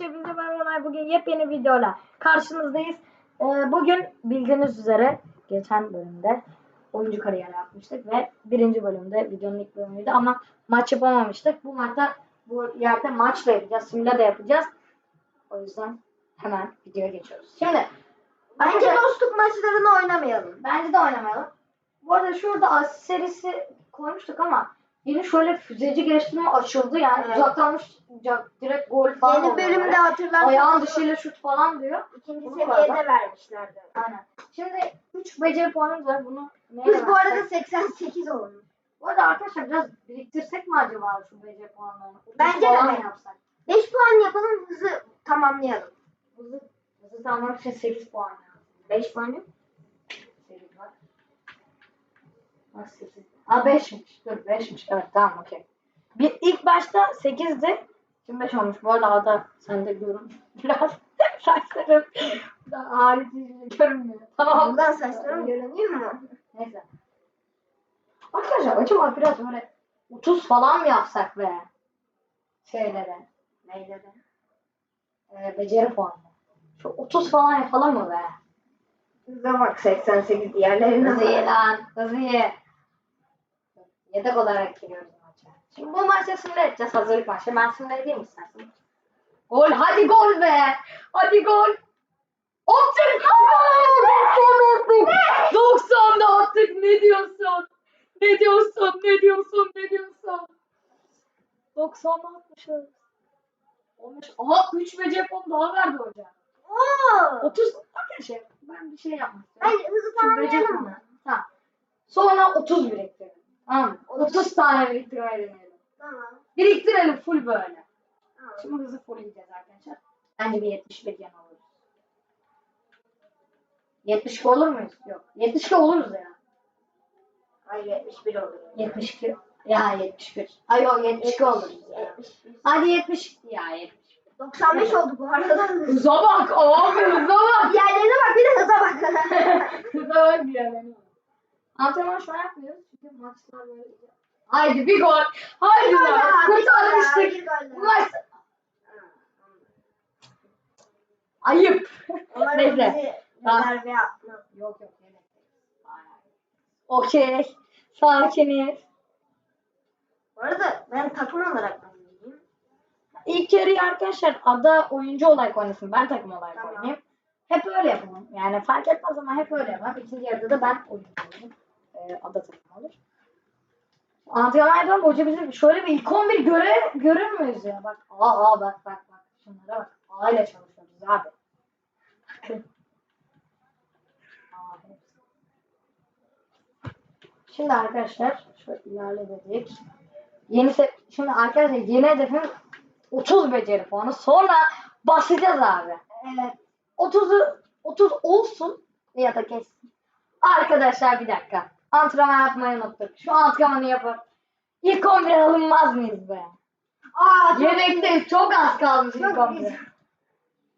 de merhabalar. Bugün yepyeni videoyla karşınızdayız. Ee, bugün bildiğiniz üzere geçen bölümde oyuncu kariyeri yapmıştık ve birinci bölümde videonun ilk bölümüydü ama maç yapamamıştık. Bu maçta bu yerde maç da yapacağız, simüle de yapacağız. O yüzden hemen videoya geçiyoruz. Şimdi Bence arkadaşlar- dostluk maçlarını oynamayalım. Bence de oynamayalım. Bu arada şurada as serisi koymuştuk ama yeni şöyle füzeci geliştirme açıldı yani Evet. uzaktan direkt gol falan Yeni bölümde hatırlarsanız Ayağın dışıyla şut falan diyor. ikinci Bunu seviyede vermişlerdi. Aynen. Şimdi 3 beceri puanımız var. Bunu neyle Biz bu arada versek? 88 olmuş. Bu arada arkadaşlar biraz biriktirsek mi acaba şu beceri puanlarını? Bence de falan ben- yapsak. 5 puan yapalım hızı tamamlayalım. Hızlı, hızlı tamamlamak için 8 puan lazım. 5 puan yok. 8 var. Nasıl 8? Aa 5'miş. Dur 5'miş. Evet tamam okey. Bir, ilk başta 8'di. Şimdi 5 olmuş. Bu arada Ada sen de görün. Biraz saçlarım harici görünmüyor. Tamam. Buradan saçlarım görünüyor mu? Neyse. Arkadaşlar acaba biraz böyle 30 falan mı yapsak be? Şeylere. Neyleri? Ee, beceri puanı. Şu 30 falan yapalım mı be? Hıza bak 88 diğerlerine Hızlı ye lan. Hızlı ye. Yedek olarak giriyoruz maça. Şimdi bu maçta simüle edeceğiz. Hazırlık maçı. Ben simüle edeyim istersen? Gol. Hadi gol be. Hadi gol. Attık. Aa, 90 attık. 90'da attık. Ne diyorsun? Ne diyorsun? Ne diyorsun? Ne diyorsun? 90'da atmışız. Olmuş. Aha 3 beceri puanı daha verdi hocam. Oo! 30 arkadaşlar ben bir şey hızı Şimdi beceri tamamlayalım mı? Tamam. Sonra 30 biriktirelim. Tamam mı? 30. 30 tane biriktirmeyi deneyelim. Tamam. Biriktirelim full böyle. Tamam. Şimdi hızı full yiyeceğiz arkadaşlar. Bence bir 71 yan oluruz. 72 olur muyuz? Yok. 72 oluruz ya. Ay 71 olur. 72. Ya 71. Ay o 72 oluruz ya. 71. Hadi 70. Ya 70. 95 oldu bu arada. Hıza bak abi hıza bak. Diğerlerine bak bir de hıza bak. Hıza bak diğerlerine bak. Antrenman şu an yapmıyoruz çünkü maçlar böyle. Haydi bir gol. Haydi lan. Kurtarmıştık. bir gol daha. Bu maç ayıp. Neyse. Tamam. Yok yok yemek. Okey. Sakiniz. Bu arada ben takım olarak oynayayım. İlk yarıyı arkadaşlar ada oyuncu olarak oynasın. Ben takım olarak Tamam. oynayayım. Hep öyle yapalım. Yani fark etmez ama hep öyle yapalım. İkinci yarıda da ben oyuncu olayım. Ee, ada takım olur. Antrenman yapalım. Hoca bizim şöyle bir ilk 11 göre, görür müyüz ya? Bak. Aa, aa bak bak bak. Şunlara bak. A ile çalışıyoruz abi. Şimdi arkadaşlar şöyle ilerle dedik. Yeni se- şimdi arkadaşlar yeni hedefim 30 beceri puanı. Sonra basacağız abi. Evet. 30'u 30 olsun ya da kessin. Arkadaşlar bir dakika. Antrenman yapmayı unuttuk. Şu antrenmanı yapıp ilk 11 alınmaz mıyız be? Aa, çok Yedekte çok az kalmış ilk Çok 11. güzel.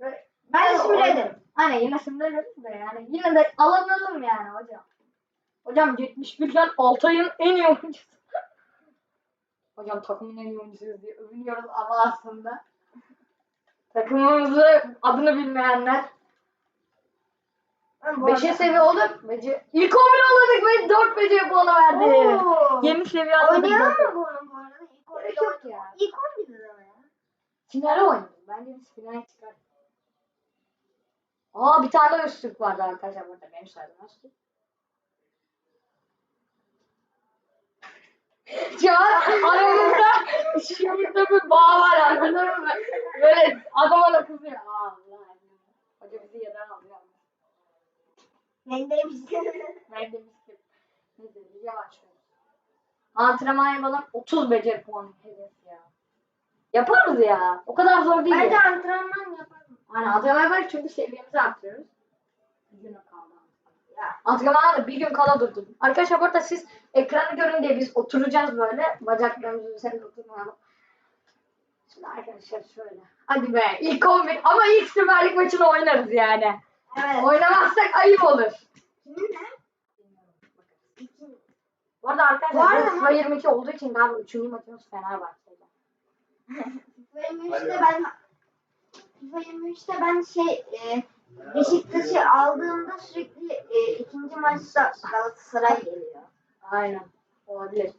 Ve- Ben de simüle ederim. Hani yine simüle ederiz de yani yine de alınalım yani hocam. Hocam 71'den Altay'ın en iyi oyuncusu. hocam takımın en iyi oyuncusuyuz diye övünüyoruz ama aslında takımımızı adını bilmeyenler Ben bu 5'e arada- seviye olup bece ilk 11 olarak ve 4 beceri puanı verdi. Oo. Yeni seviye atladık. Oynayalım mı bunu bu arada? İlk Gerek 11'de yok ya. İlk 11'de ama ya. Finale oynuyoruz. Bence biz finale çıkar. Aa bir tane daha üstlük vardı arkadaşlar burada. Benim saydığım üstlük. Şu an aramızda şurada bir bağ var anladın mı? Böyle adam ona kızıyor. Aa Allah. Hoca bizi yeden alıyor. Neyindeymişsin? Ben demiştim. Neyse biz yavaş yavaş. Antrenman yapalım. 30 beceri puanı hedef ya. Yaparız ya. O kadar zor değil. Bence ya. antrenman yapalım. Aynen antrenman yaparak çünkü seviyemizi arttırıyoruz. Bir gün kaldı. Ya. Antrenmana da bir gün kala durdum. Arkadaşlar burada siz ekranı görün diye biz oturacağız böyle. Bacaklarımızın üzerinde oturmayalım. Şimdi arkadaşlar şöyle. Hadi be ilk 11 ama ilk Süper Lig maçını oynarız yani. Evet. Oynamazsak ayıp olur. Kimin ne? Bilmiyorum. Bu arada arkadaşlar arada bu mı? FIFA 22 olduğu için galiba 3. maçımız Fenerbahçe'yle. Benim işte ben FIFA 23'te ben şey e, Beşiktaş'ı aldığımda sürekli e, ikinci maçta Galatasaray geliyor. Aynen. Olabilir.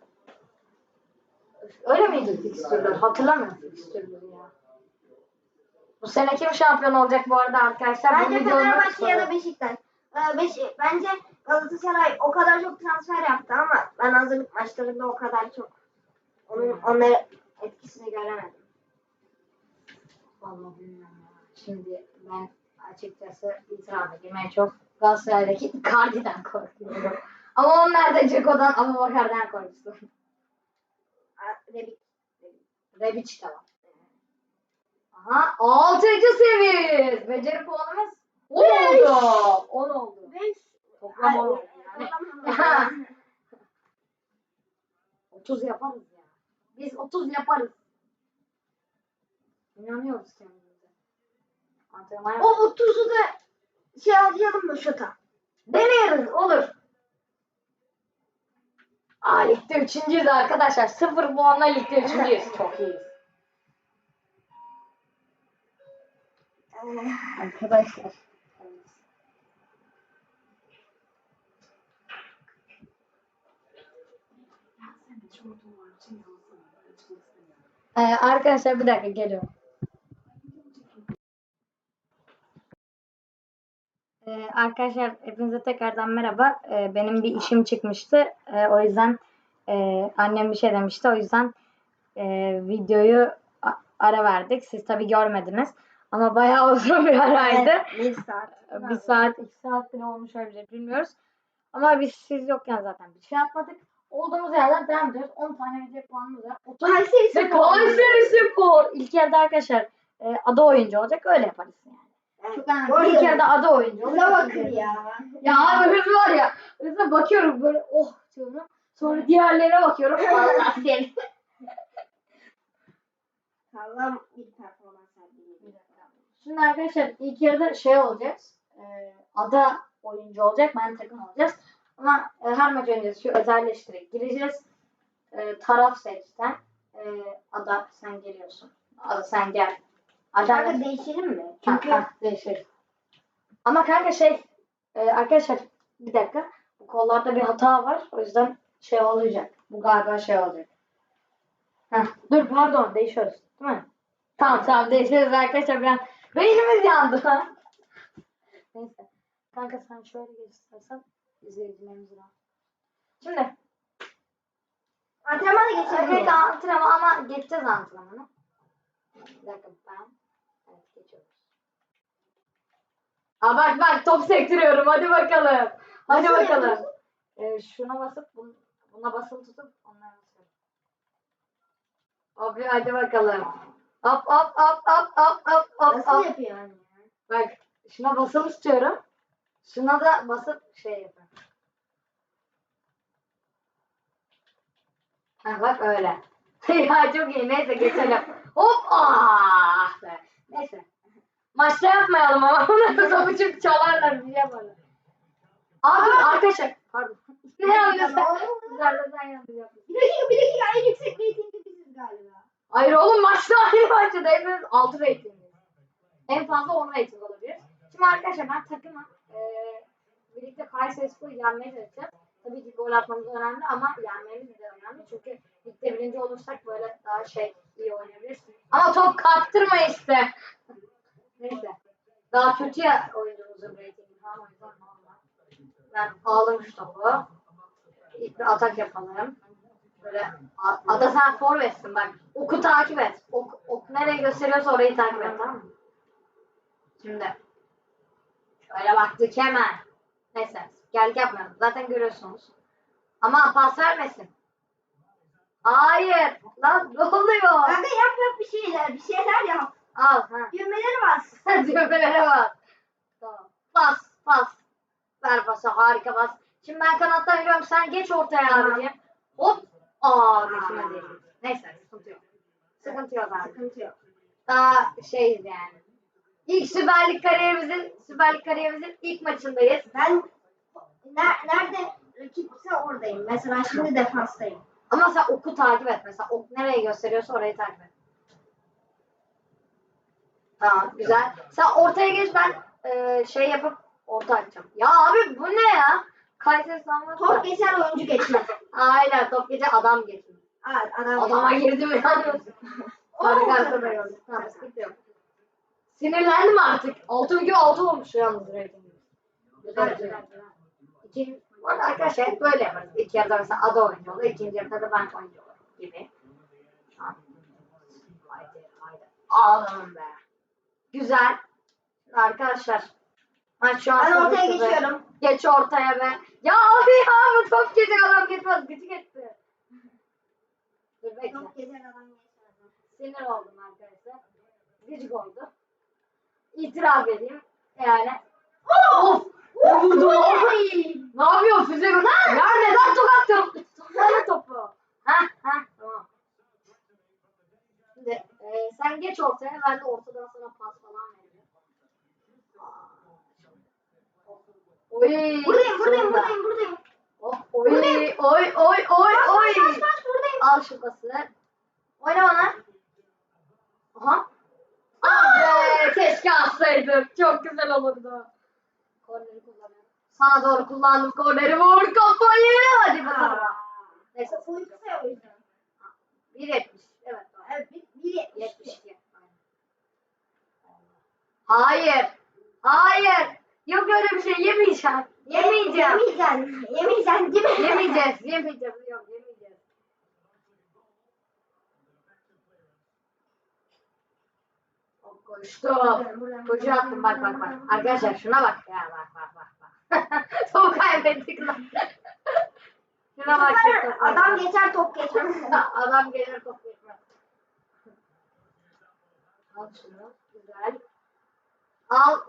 Öyle miydi fikstürler? Hatırlamıyorum fikstürleri ya. Bu sene kim şampiyon olacak bu arada arkadaşlar? Bu Bence videonun Fenerbahçe ya da. Beşiktaş. Ee, Beş- bence Galatasaray o kadar çok transfer yaptı ama ben hazırlık maçlarında o kadar çok onun onların etkisini göremedim. Vallahi bilmiyorum ya. Şimdi ben açıkçası itiraf edeyim. En çok Galatasaray'daki Icardi'den korkuyorum. Ama onlar da Ceko'dan Abu Bakar'dan. Aa, Rebic. Rebic var. Aha 6. seviyeyiz. Beceri puanımız 10 Beş. oldu. 10 oldu. Beş. Toplam 10 oldu yani. yani. 30 yaparız ya. Biz 30 yaparız. İnanıyoruz kendimize. Antrenman o yaparız. 30'u da şey harcayalım mı şuta? Deneriz olur. Aa ligde üçüncüyüz arkadaşlar. Sıfır puanla ligde üçüncüyüz. Çok iyiyiz. Ee, Arkadaşlar. Ee, arkadaşlar bir dakika geliyorum. Ee, arkadaşlar hepinize tekrardan merhaba. Ee, benim bir işim çıkmıştı. Ee, o yüzden e, annem bir şey demişti. O yüzden e, videoyu ara verdik. Siz tabii görmediniz. Ama bayağı uzun bir araydı. evet, bir saat. Bir saat, iki saat bile olmuş olabilir bilmiyoruz. Ama biz siz yokken zaten bir şey yapmadık. Olduğumuz yerden devam ediyoruz. 10 tane video puanımız var. 30 Kayseri Spor. Kayseri Spor. İlk yarıda arkadaşlar e, ada oyuncu olacak. Öyle yaparız yani. Çok önemli. İlk yarıda ada oyuncu Hıza bakın ya. Ya abi hız var ya. Hıza bakıyorum böyle oh diyorum. Sonra diğerlerine bakıyorum. Allah seni. Sağlam bir dakika. Şimdi arkadaşlar ilk yarıda şey olacağız. E, ada oyuncu olacak. Ben takım olacağız. Ama e, her maç öncesi şu özelleştire gireceğiz. E, taraf seçten. E, ada sen geliyorsun. Ada sen gel. Ada Kanka değişelim mi? Çünkü Çünkü değişir. Ama kanka şey e, arkadaşlar bir dakika. Bu kollarda bir hata var. O yüzden şey olacak. Bu galiba şey olacak. Heh, dur pardon değişiyoruz. Değil mi? Tamam tamam değişiyoruz arkadaşlar. Ben, beynimiz yandı. Neyse. Kanka sen şöyle göstersen izleyicilerimiz rahat. Şimdi antrenmana geçelim Evet antrenman ama geçeceğiz antrenmanı. Bir dakika ben. Evet geçiyoruz. Aa bak bak top sektiriyorum hadi bakalım. Hadi Nasıl bakalım. Ee, şuna basıp bun- buna basılı tutup ondan basıyorum. Hop hadi bakalım. Hop hop hop hop hop hop hop Nasıl hop. yapıyor? Bak şuna basılı tutuyorum. Şuna da basıp şey yapıyorum. Ha bak öyle. ya çok iyi. Neyse geçelim. Hop ah be. Neyse. Maçta yapmayalım ama. Bunlar topu çünkü çalarlar bir yaparlar. Abi arkadaşlar pardon. Ne yapıyorsun? Sizler de sen yapıyorsun. Bir dakika bir dakika en yüksek reytingli biziz galiba. Hayır oğlum maçta aynı maçta hepimiz 6 ratingiz. En fazla 10 rating olabilir. Şimdi arkadaşlar ben takımım. Ee, birlikte Kayseri Spor'u yenmeye çalışacağız. Tabii ki gol atmamız önemli ama yenmemiz de önemli. Çünkü ligde birinci olursak böyle daha şey iyi oynayabiliriz. Ama top kaptırma işte. Neyse. Daha kötü ya oyuncumuzun ratingi falan o yüzden normal. Ben aldım şu topu. İlk bir atak yapalım. Böyle Ada sen forvetsin bak. Oku takip et. Ok, ok nereye gösteriyorsa orayı takip et tamam mı? Şimdi. Şöyle baktık hemen. Neyse. Gel yapmayalım. Zaten görüyorsunuz. Ama pas vermesin. Hayır. Lan ne oluyor? Kanka yap yap bir şeyler bir şeyler yap. Al. Ha. Düğmeleri bas. Düğmelere bak. Tamam. Pas. Pas. Ver pası. Harika pas. Şimdi ben kanattan yürüyorum. Sen geç ortaya Tamam. abicim. Hop. Aa geçmedi. Neyse sıkıntı yok. Sıkıntı yok abi. Sıkıntı yok. Daha şeyiz yani. İlk Süper Lig kariyerimizin Süper Lig kariyerimizin ilk maçındayız. Ben ner- nerede rakipse oradayım. Mesela şimdi defanstayım. Ama sen oku takip et. Mesela ok nereye gösteriyorsa orayı takip et. Tamam güzel. Sen ortaya geç ben e, şey yapıp orta açacağım. Ya abi bu ne ya? Kayseri sanmaz. Top geçer oyuncu geçmez. Aynen top gece adam geçiyor. Evet adam Adama girdim yalnız. Sarı Oo, kartı da gördüm. Tamam sıkıntı yok. Sinirlendim artık. 6 gibi 6 olmuş yalnız ratingimiz. Güzel güzel. İkinci, bu arada arkadaşlar hep böyle yaparız. İlk yarıda mesela Ada oyuncu olur. ikinci yarıda da ben oyuncu olurum gibi. Haydi. Ağlamam be. Güzel. Arkadaşlar. Maç şu an Ben ortaya sıfır sıfır. geçiyorum. Geç ortaya be. Ya abi ya bu top gece adam gitmez. Gıcık etti. Dur bekle. Top geçer adam. Sinir oldum arkadaşlar. Gıcık oldu. İtiraf edeyim. Yani. Of! Ne vurdu? Ne yapıyor füze? Ya neden tokat yok? Tutsana topu. Ha ha tamam. Şimdi e, sen geç ortaya ben de ortadan sana pas falan veririm. Oy. Buradayım buradayım sonunda. buradayım buradayım. Oh, oy oy oy oy oy. Bas bas buradayım. Al şu. Oyna bana. Aha. Ah be, keşke atsaydım. Çok güzel olurdu. Korneri kullanıyorum. Sana doğru kullandım korneri. Vur kafayı. Hadi bakalım. Neyse. Boyu kısa o yüzden. 1.70. Evet. Evet bir, bir yetmiş. 72. Hayır. Hayır. Yok öyle bir şey yemeyeceğim. Yemeyeceğim. Yemeyeceksin. Yemeyeceksin değil mi? Yemeyeceğiz. Yemeyeceğiz. Yok yemeyeceğiz. Hop, Koştum. Koşu attım bak bak bak. Arkadaşlar şuna bak ya bak bak bak bak. Topu kaybettik lan. Şuna bak. sefer adam geçer top geçmez. Adam gelir top geçmez. Al şunu. Güzel. Al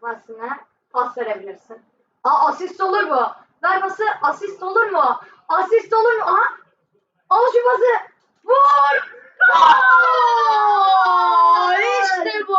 pasını pas verebilirsin. Aa asist olur bu. Ver pası asist olur mu? Asist olur mu? Aha. Al şu pası. Vur. Gol! İşte bu.